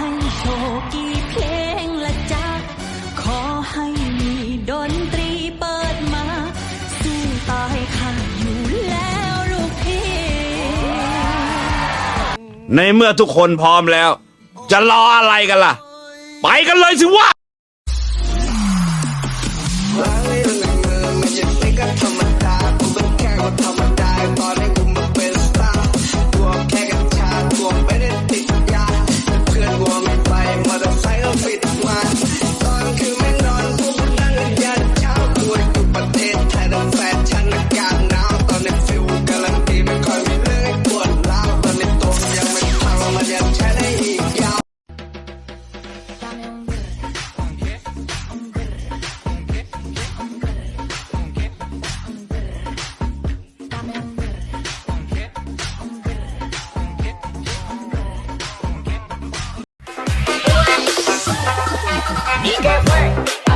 ให้โชคีเพลงละจ๊ะขอให้มีดนตรีเปิดมา สู้ตายค่ะอยู่แล้วลูกพี่ ในเมื่อทุกคนพร้อมแล้ว จะรออะไรกันล่ะ ไปกันเลยสิวะ You get work.